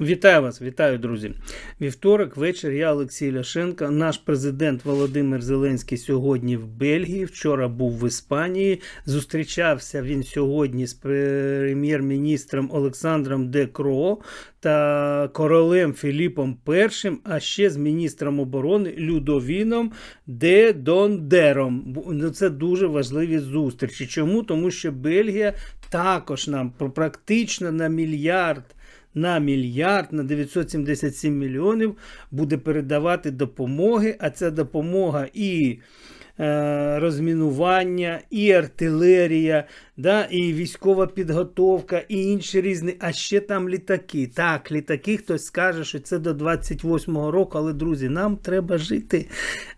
Вітаю вас, вітаю, друзі. Вівторок, вечір. Я Олексій Ляшенко. Наш президент Володимир Зеленський сьогодні в Бельгії. Вчора був в Іспанії. Зустрічався він сьогодні з прем'єр-міністром Олександром Де Кро та королем Філіпом І, а ще з міністром оборони Людовіном Де Дондером. Ну, Це дуже важливі зустрічі. Чому? Тому що Бельгія також нам практично на мільярд на мільярд на 977 мільйонів буде передавати допомоги, а ця допомога і розмінування, і артилерія, да, і військова підготовка, і інші різні, а ще там літаки. Так, літаки, хтось скаже, що це до 28-го року, але, друзі, нам треба жити.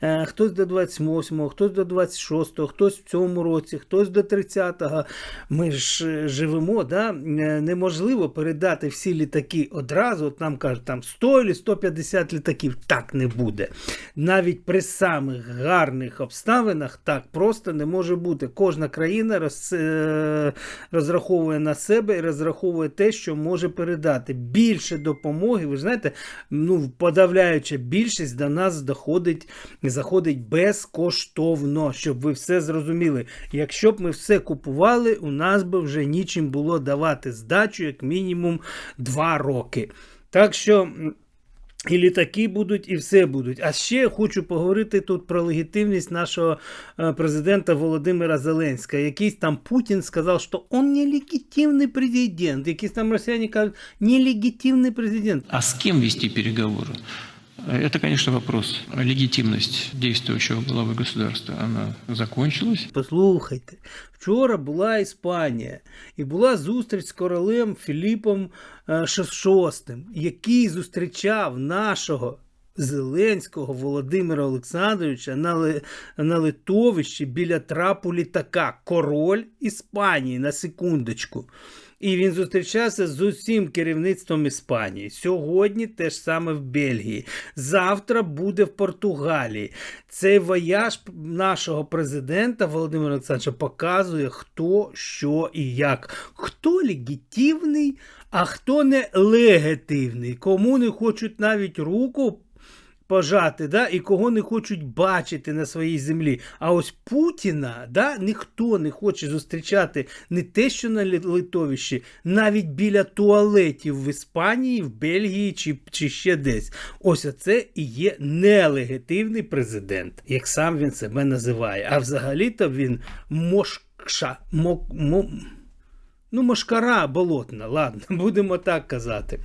Е, хтось до 28-го, хтось до 26-го, хтось в цьому році, хтось до 30-го. Ми ж е, живемо, да? е, неможливо передати всі літаки одразу. От нам кажуть, там 100 чи 150 літаків. Так не буде. Навіть при самих гарних обставинах так просто не може бути. Кожна країна роз, е, розраховує на себе і розраховує те, що може передати. Більше допомоги, ви ж знаєте, ну, подавляюча більшість до нас доходить, заходить безкоштовно, щоб ви все зрозуміли. Якщо б ми все купували, у нас би вже нічим було давати здачу, як мінімум 2 роки. Так що. І літаки будуть, і все будуть. А ще хочу поговорити тут про легітимність нашого е, президента Володимира Зеленського. Якийсь там Путін сказав, що він нелегітимний президент. Якісь там росіяни кажуть, нелегітимний президент. А з ким вести переговоры? Это, конечно, вопрос. Легитимность действующего главы государства, она закончилась. Послухайте, вчора була Іспанія і була зустріч з королем Філіпом е, VI, який зустрічав нашого. Зеленського Володимира Олександровича на, на литовищі біля трапу літака. Король Іспанії на секундочку. І він зустрічався з усім керівництвом Іспанії. Сьогодні те ж саме в Бельгії. Завтра буде в Португалії. Цей вояж нашого президента Володимира Олександровича показує, хто, що і як. Хто легітимний, а хто не легітимний. Кому не хочуть навіть руку пожати, да, і кого не хочуть бачити на своїй землі. А ось Путіна да, ніхто не хоче зустрічати не те, що на литовищі, навіть біля туалетів в Іспанії, в Бельгії чи, чи ще десь. Ось оце і є нелегітимний президент, як сам він себе називає. А взагалі-то він мошкша. Мо, мо, Ну, мошкара болотна, ладно, будемо так казати.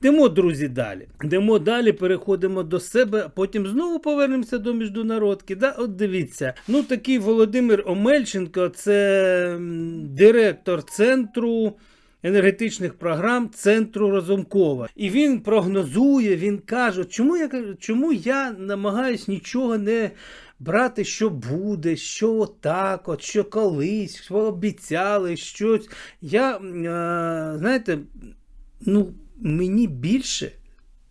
Йдемо, друзі, далі. Йдемо далі, переходимо до себе, а потім знову повернемося до міжнародки. Да? От дивіться. Ну, такий Володимир Омельченко, це директор центру. Енергетичних програм центру Разумкова. І він прогнозує, він каже, чому я чому я намагаюсь нічого не брати, що буде, що отак, от, що колись, що обіцяли, щось. Я, е, знаєте, ну, мені більше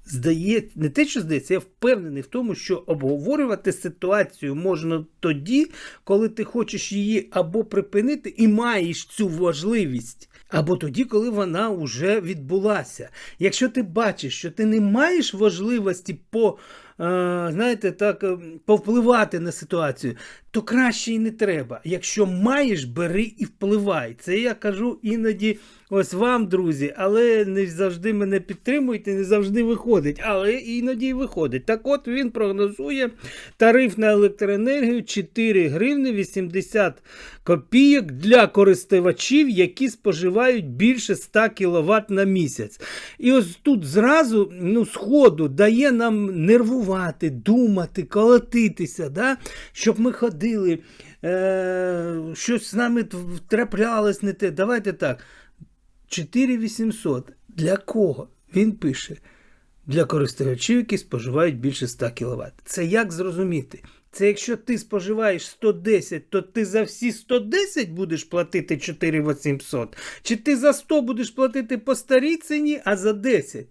здається, не те, що здається, я впевнений в тому, що обговорювати ситуацію можна тоді, коли ти хочеш її або припинити і маєш цю важливість. Або тоді, коли вона вже відбулася. Якщо ти бачиш, що ти не маєш важливості по, знаєте, так, е, повпливати на ситуацію, то краще і не треба. Якщо маєш, бери і впливай. Це я кажу іноді ось вам, друзі, але не завжди мене підтримують і не завжди виходить. Але іноді виходить. Так от він прогнозує тариф на електроенергію 4 гривни 80 копійок для користувачів, які споживають більше 100 кВт на місяць. І ось тут зразу ну, сходу дає нам нервувати, думати, колотитися, да? щоб ми ходили, е- щось з нами траплялось не те. Давайте так. 4800. Для кого? Він пише. Для користувачів, які споживають більше 100 кВт. Це як зрозуміти? Це якщо ти споживаєш 110, то ти за всі 110 будеш платити 4800? Чи ти за 100 будеш платити по старій ціні, а за 10?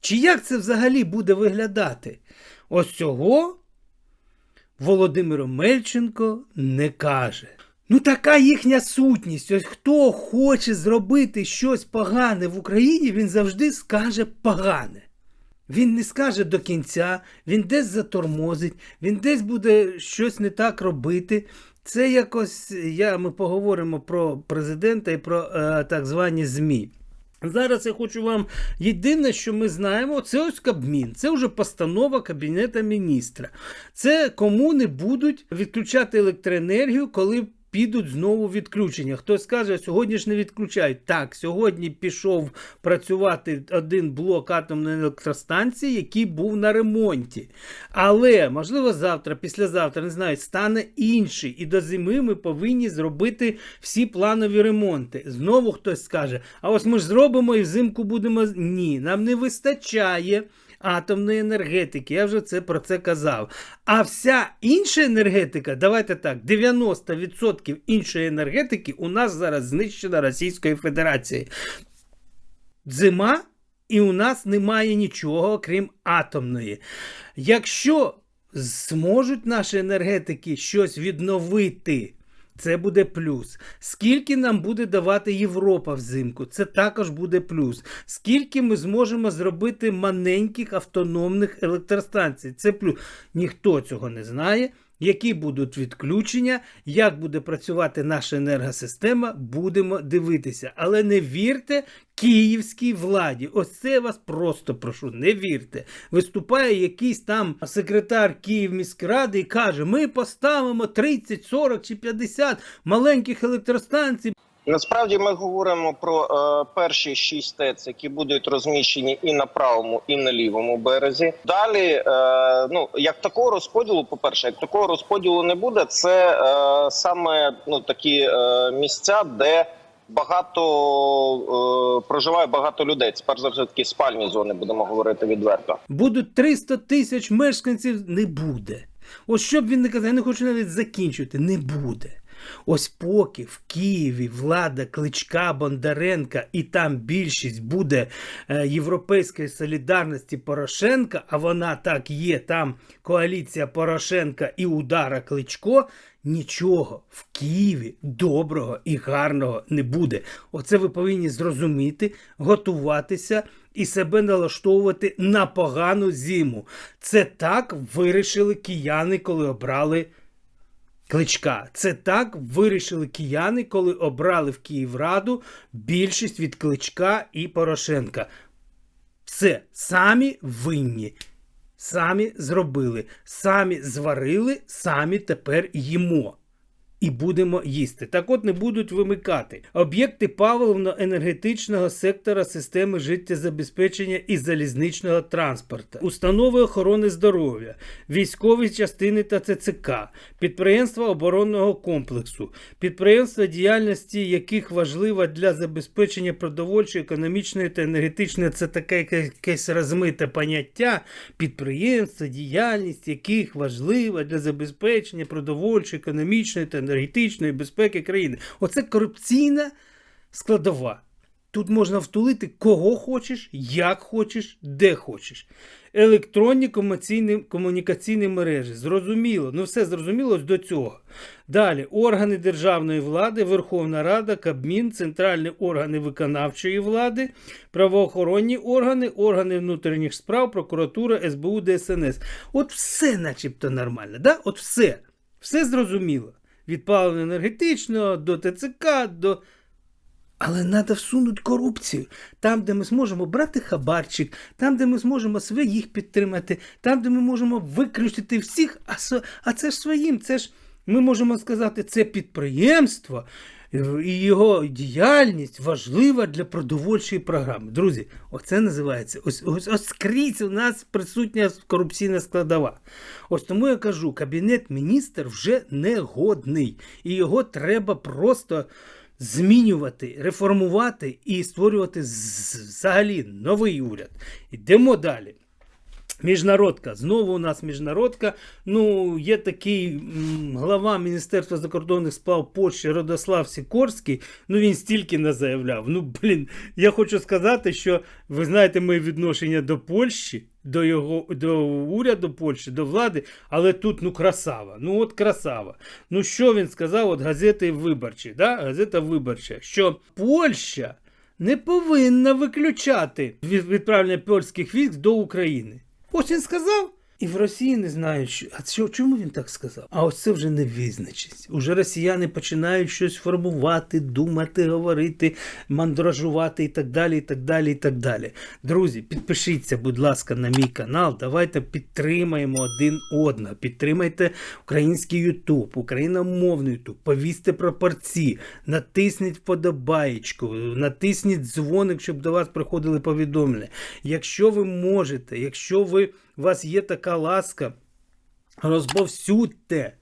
Чи як це взагалі буде виглядати? Ось цього Володимир Мельченко не каже. Ну, така їхня сутність. Ось хто хоче зробити щось погане в Україні, він завжди скаже погане. Він не скаже до кінця, він десь затормозить, він десь буде щось не так робити. Це якось я, ми поговоримо про президента і про е, так звані ЗМІ. Зараз я хочу вам єдине, що ми знаємо, це ось Кабмін. Це вже постанова Кабінета міністра. Це кому не будуть відключати електроенергію, коли підуть знову відключення. Хтось скаже, сьогодні ж не відключають. Так, сьогодні пішов працювати один блок атомної електростанції, який був на ремонті. Але, можливо, завтра, післязавтра, не знаю, стане інший. І до зими ми повинні зробити всі планові ремонти. Знову хтось скаже: а ось ми ж зробимо і взимку будемо. Ні, нам не вистачає атомної енергетики. Я вже це про це казав. А вся інша енергетика, давайте так, 90% іншої енергетики у нас зараз знищена Російською Федерацією. Зима, і у нас немає нічого, крім атомної. Якщо зможуть наші енергетики щось відновити, це буде плюс. Скільки нам буде давати Європа взимку, це також буде плюс. Скільки ми зможемо зробити маленьких автономних електростанцій, це плюс. Ніхто цього не знає. Які будуть відключення, як буде працювати наша енергосистема, будемо дивитися. Але не вірте київській владі. Ось це вас просто прошу, не вірте. Виступає якийсь там секретар Київміськради і каже: ми поставимо 30, 40 чи 50 маленьких електростанцій. Насправді ми говоримо про е, перші шість ТЕЦ, які будуть розміщені і на правому, і на лівому березі. Далі, е, ну як такого розподілу, по перше, як такого розподілу не буде, це е, саме ну такі е, місця, де багато е, проживає багато людей. Це перш за все такі спальні зони, будемо говорити відверто. Будуть 300 тисяч мешканців, не буде. Ось що б він не казав, я не хочу навіть закінчувати, не буде. Ось поки в Києві влада Кличка Бондаренка і там більшість буде е, Європейської солідарності Порошенка, а вона так є, там коаліція Порошенка і удара Кличко. Нічого в Києві доброго і гарного не буде. Оце ви повинні зрозуміти, готуватися і себе налаштовувати на погану зиму. Це так вирішили кияни, коли обрали Кличка. Це так вирішили кияни, коли обрали в Київраду більшість від Кличка і Порошенка. Все, самі винні. Самі зробили, самі зварили, самі тепер їмо. І будемо їсти. Так от не будуть вимикати. Об'єкти паливно-енергетичного сектора системи життєзабезпечення і залізничного транспорту, установи охорони здоров'я, військові частини та ЦЦК, підприємства оборонного комплексу, підприємства, діяльності яких важлива для забезпечення продовольчої, економічної та енергетичної, це таке якесь розмите поняття. Підприємства, діяльність яких важлива для забезпечення продовольчої, економічної та енергетичної безпеки країни. Оце корупційна складова. Тут можна втулити кого хочеш, як хочеш, де хочеш. Електронні комунікаційні мережі. Зрозуміло, ну все зрозуміло до цього. Далі органи державної влади, Верховна Рада, Кабмін, центральні органи виконавчої влади, правоохоронні органи, органи внутрішніх справ, прокуратура, СБУ, ДСНС. От все начебто нормально. Да? От все. Все зрозуміло. Від паливно-енергетичного до ТЦК, до. Але треба всунути корупцію. Там, де ми зможемо брати хабарчик, там, де ми зможемо своїх підтримати, там, де ми можемо виключити всіх, а, це ж своїм, це ж ми можемо сказати, це підприємство і його діяльність важлива для продовольчої програми. Друзі, оце називається ось, ось, ось скрізь у нас присутня корупційна складова. Ось тому я кажу, кабінет міністр вже не годний, і його треба просто змінювати, реформувати і створювати взагалі новий уряд. Йдемо далі. Міжнародка. Знову у нас міжнародка. Ну, є такий м, глава Міністерства закордонних справ Польщі Родослав Сікорський. Ну, він стільки не заявляв. Ну, блін, я хочу сказати, що ви знаєте моє відношення до Польщі, до його до уряду Польщі, до влади, але тут ну красава. Ну от красава. Ну що він сказав? От газети виборчі, да? газета виборча, що Польща не повинна виключати від- відправлення польських військ до України. Він сказав. І в Росії не знають, що. А що, чому він так сказав? А ось це вже не визначиться. Уже росіяни починають щось формувати, думати, говорити, мандражувати і так далі. і так далі, і так далі. Друзі, підпишіться, будь ласка, на мій канал. Давайте підтримаємо один одного. Підтримайте український Ютуб, україномовний Ютуб, повісьте прапорці, натисніть вподобаєчку, натисніть дзвоник, щоб до вас приходили повідомлення. Якщо ви можете, якщо ви, у вас є така ласка, розповсюдьте,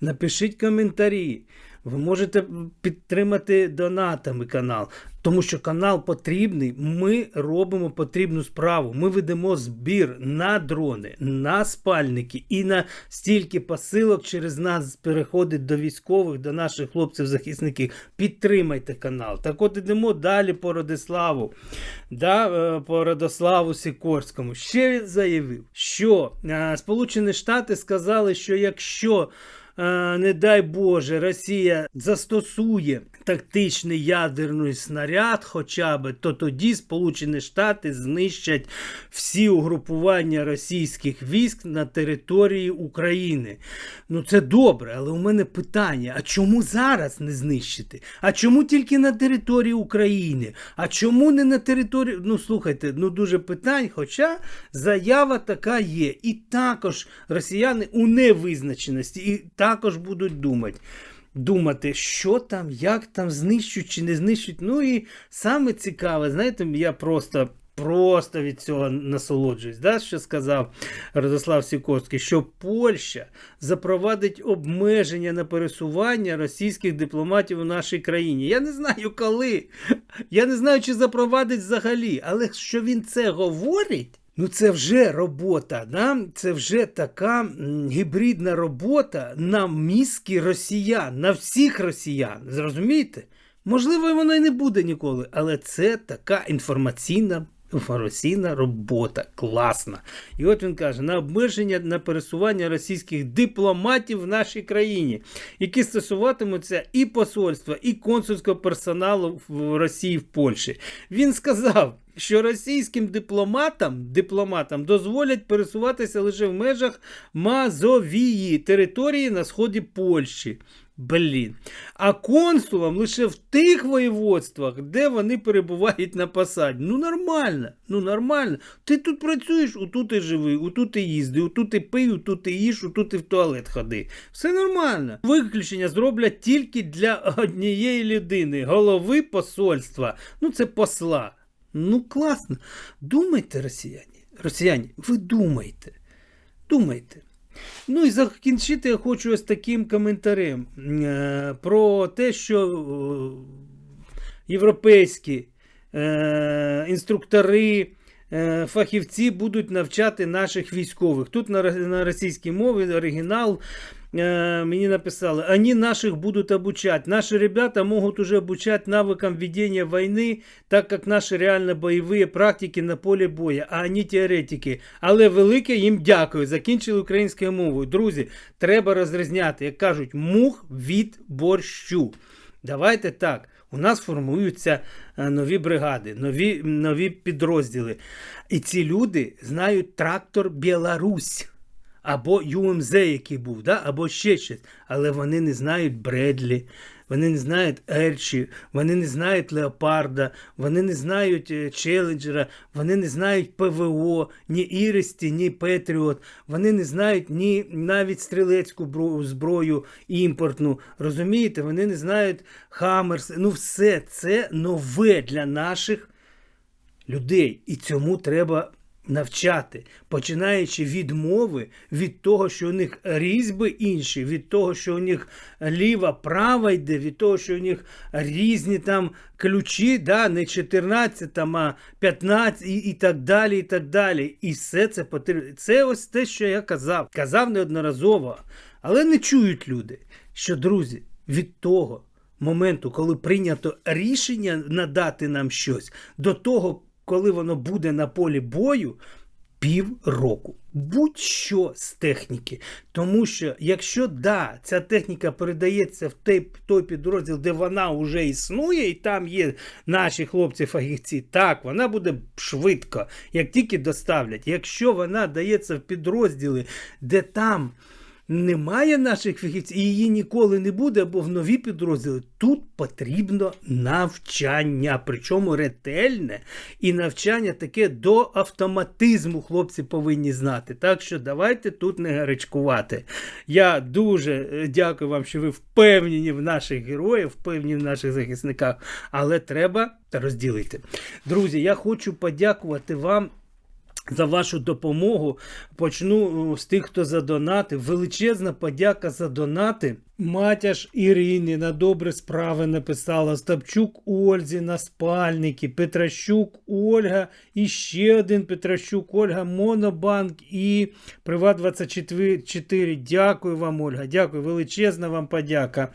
напишіть коментарі. Ви можете підтримати донатами канал, тому що канал потрібний. Ми робимо потрібну справу. Ми ведемо збір на дрони, на спальники і на стільки посилок через нас переходить до військових, до наших хлопців-захисників. Підтримайте канал. Так от ідемо далі по Родиславу, да, е, по Родославу Сікорському. Ще він заявив, що е, Сполучені Штати сказали, що якщо не дай Боже, Росія застосує тактичний ядерний снаряд, хоча б, то тоді Сполучені Штати знищать всі угрупування російських військ на території України. Ну це добре, але у мене питання: а чому зараз не знищити? А чому тільки на території України? А чому не на території? Ну слухайте, ну дуже питань, хоча заява така є. І також росіяни у невизначеності, і також будуть думати. Думати, що там, як там знищують чи не знищують. Ну і саме цікаве, знаєте, я просто. Просто від цього насолоджуюсь, да, що сказав Радослав Сікорський, що Польща запровадить обмеження на пересування російських дипломатів у нашій країні. Я не знаю коли. Я не знаю, чи запровадить взагалі, але що він це говорить. Ну, це вже робота, да? це вже така гібридна робота на мізки росіян, на всіх росіян. Зрозумієте? Можливо, вона і не буде ніколи, але це така інформаційна. Інформаційна робота класна. І от він каже: на обмеження на пересування російських дипломатів в нашій країні, які стосуватимуться і посольства, і консульського персоналу в Росії в Польщі. Він сказав, що російським дипломатам, дипломатам дозволять пересуватися лише в межах Мазовії, території на сході Польщі. Блін. А консулам лише в тих воєводствах, де вони перебувають на посаді. Ну нормально, ну нормально. Ти тут працюєш, отут і живи, отут і їзди, отут і пий, отут і їж, отут і в туалет ходи. Все нормально. Виключення зроблять тільки для однієї людини, голови посольства. Ну це посла. Ну класно. Думайте, росіяни. Росіяни, ви думайте. Думайте. Ну і закінчити я хочу ось таким коментарем е, про те, що е, європейські е, інструктори, фахівці будуть навчати наших військових. Тут на російській мові оригінал. э, Мне написали, они наших будут обучать. Наши ребята могут уже обучать навыкам ведения войны, так как наши реально боевые практики на полі боя, а они теоретики. Але велике їм дякую. Закінчили українською мовою. Друзі, треба розрізняти, як кажуть, мух від борщу. Давайте так. У нас формуються е, нові бригади, нові, нові підрозділи. І ці люди знають трактор Білорусь. Або ЮМЗ, який був, да? або ще щось. Але вони не знають Бредлі, вони не знають Ерчі, вони не знають Леопарда, вони не знають е, Челенджера, вони не знають ПВО, ні Іристі, ні Петріот, вони не знають ні навіть стрілецьку зброю імпортну. Розумієте, вони не знають Хаммерс. Ну, все це нове для наших людей. І цьому треба навчати, починаючи від мови, від того, що у них різьби інші, від того, що у них ліва, права йде, від того, що у них різні там ключі, да, не 14, там, а 15 і, і так далі. І так далі. І все це потрібно. Це ось те, що я казав. Казав неодноразово, але не чують люди, що, друзі, від того моменту, коли прийнято рішення надати нам щось, до того, коли воно буде на полі бою, півроку. Будь-що з техніки. Тому що, якщо да, ця техніка передається в той, той підрозділ, де вона вже існує, і там є наші хлопці-фахівці, так, вона буде швидко, як тільки доставлять. Якщо вона дається в підрозділи, де там немає наших фахівців, і її ніколи не буде, або в нові підрозділи. Тут потрібно навчання, причому ретельне і навчання таке до автоматизму хлопці повинні знати. Так що давайте тут не гарячкувати. Я дуже е, дякую вам, що ви впевнені в наших героях, впевнені в наших захисниках, але треба розділити. Друзі, я хочу подякувати вам. За вашу допомогу почну з тих, хто задонатив. Величезна подяка за донати. Матяш Ірині на добрі справи написала. Стапчук Ользі на спальники, Петращук Ольга і ще один Петращук Ольга, Монобанк і Приват 24. Дякую вам, Ольга. Дякую, величезна вам подяка.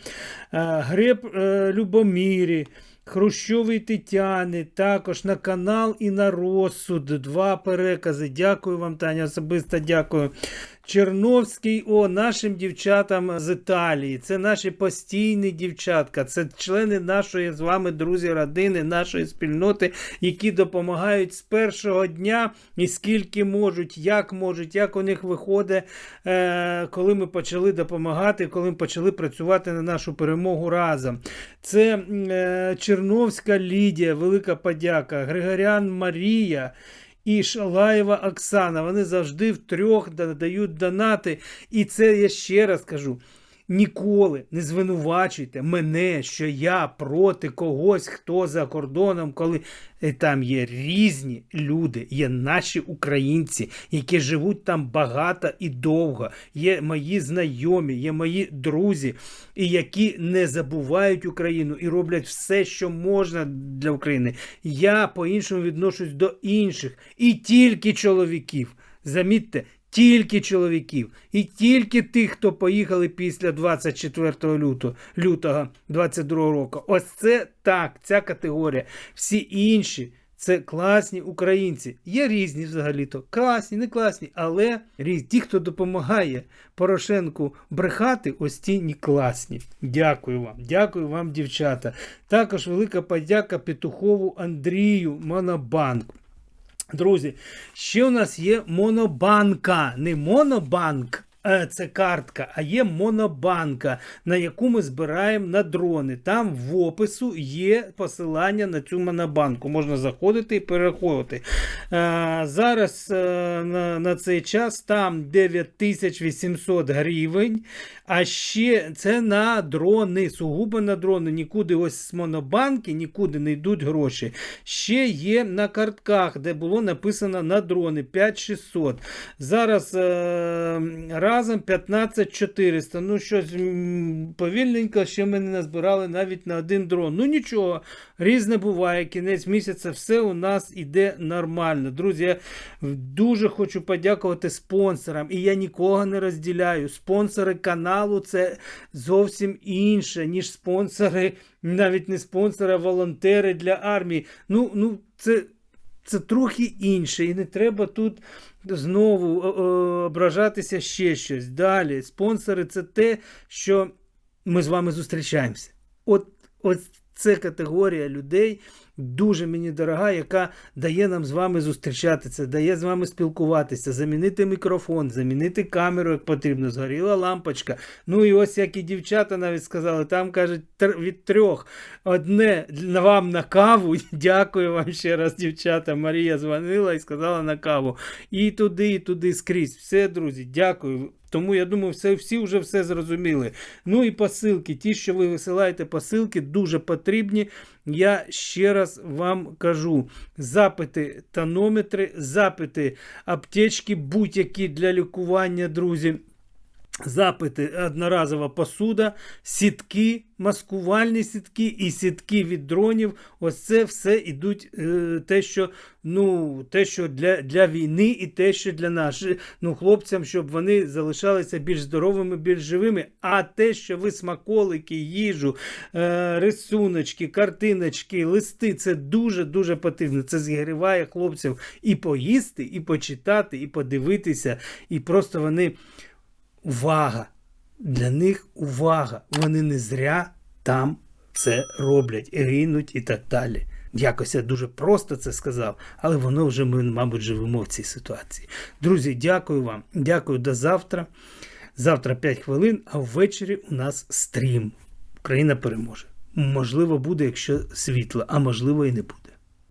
Греб е, Любомірі. Хрущовий Тетяни, також на канал і на розсуд. Два перекази. Дякую вам, Таня. Особисто дякую. Черновський, о, нашим дівчатам з Італії. Це наші постійні дівчатка, це члени нашої з вами, друзі, родини, нашої спільноти, які допомагають з першого дня і скільки можуть, як можуть, як у них виходить, е, коли ми почали допомагати, коли ми почали працювати на нашу перемогу разом. Це е, Черновська Лідія, велика подяка, Григорян Марія і Шалаєва Оксана. Вони завжди втрьох дають донати. І це я ще раз кажу. Ніколи не звинувачуйте мене, що я проти когось, хто за кордоном, коли там є різні люди, є наші українці, які живуть там багато і довго. Є мої знайомі, є мої друзі, і які не забувають Україну і роблять все, що можна для України. Я по-іншому відношусь до інших і тільки чоловіків. Замітьте, тільки чоловіків і тільки тих, хто поїхали після 24 лютого, лютого 22 року. Ось це так, ця категорія. Всі інші. Це класні українці. Є різні взагалі-то. Класні, не класні, але різні. Ті, хто допомагає Порошенку брехати, ось ті не класні. Дякую вам. Дякую вам, дівчата. Також велика подяка Петухову Андрію Монобанк. Друзі, ще у нас є монобанка, не монобанк. Е, Це картка, а є монобанка, на яку ми збираємо на дрони. Там в опису є посилання на цю монобанку. Можна заходити і переходити. Е, Зараз е, на, на цей час там 9800 гривень. А ще це на дрони, сугубо на дрони. Нікуди ось з монобанки, нікуди не йдуть гроші. Ще є на картках, де було написано на дрони 5600. Зараз е, разом 15400. Ну щось повільненько, ще ми не назбирали навіть на один дрон. Ну нічого, різне буває. Кінець місяця все у нас іде нормально. Друзі, я дуже хочу подякувати спонсорам. І я нікого не розділяю. Спонсори каналу це зовсім інше, ніж спонсори, навіть не спонсори, а волонтери для армії. Ну, ну це. Це трохи інше, і не треба тут знову е, е, ображатися ще щось. Далі, спонсори це те, що ми з вами зустрічаємося. От, от це категорія людей дуже мені дорога, яка дає нам з вами зустрічатися, дає з вами спілкуватися, замінити мікрофон, замінити камеру, як потрібно, згоріла лампочка. Ну і ось як і дівчата навіть сказали, там кажуть від трьох. Одне вам на каву. Дякую вам ще раз, дівчата. Марія дзвонила і сказала на каву. І туди, і туди скрізь. Все, друзі, дякую. Тому я думаю, все, всі вже все зрозуміли. Ну і посилки. Ті, що ви висилаєте посилки, дуже потрібні. я ще раз вам кажу: запити тонометри, запити аптечки, будь-які для лікування, друзі. Запити одноразова посуда, сітки, маскувальні сітки і сітки від дронів. Ось це все ідуть е, те, що ну, те, що для, для війни, і те, що для наших ну, хлопцям, щоб вони залишалися більш здоровими, більш живими. А те, що ви смаколики, їжу, е, рисуночки, картиночки, листи, це дуже дуже потрібно. Це зігріває хлопців і поїсти, і почитати, і подивитися, і просто вони увага. Для них увага. Вони не зря там це роблять, гинуть і так далі. Якось я дуже просто це сказав, але воно вже ми, мабуть, живемо в цій ситуації. Друзі, дякую вам. Дякую до завтра. Завтра 5 хвилин, а ввечері у нас стрім. Україна переможе. Можливо, буде, якщо світло, а можливо і не буде.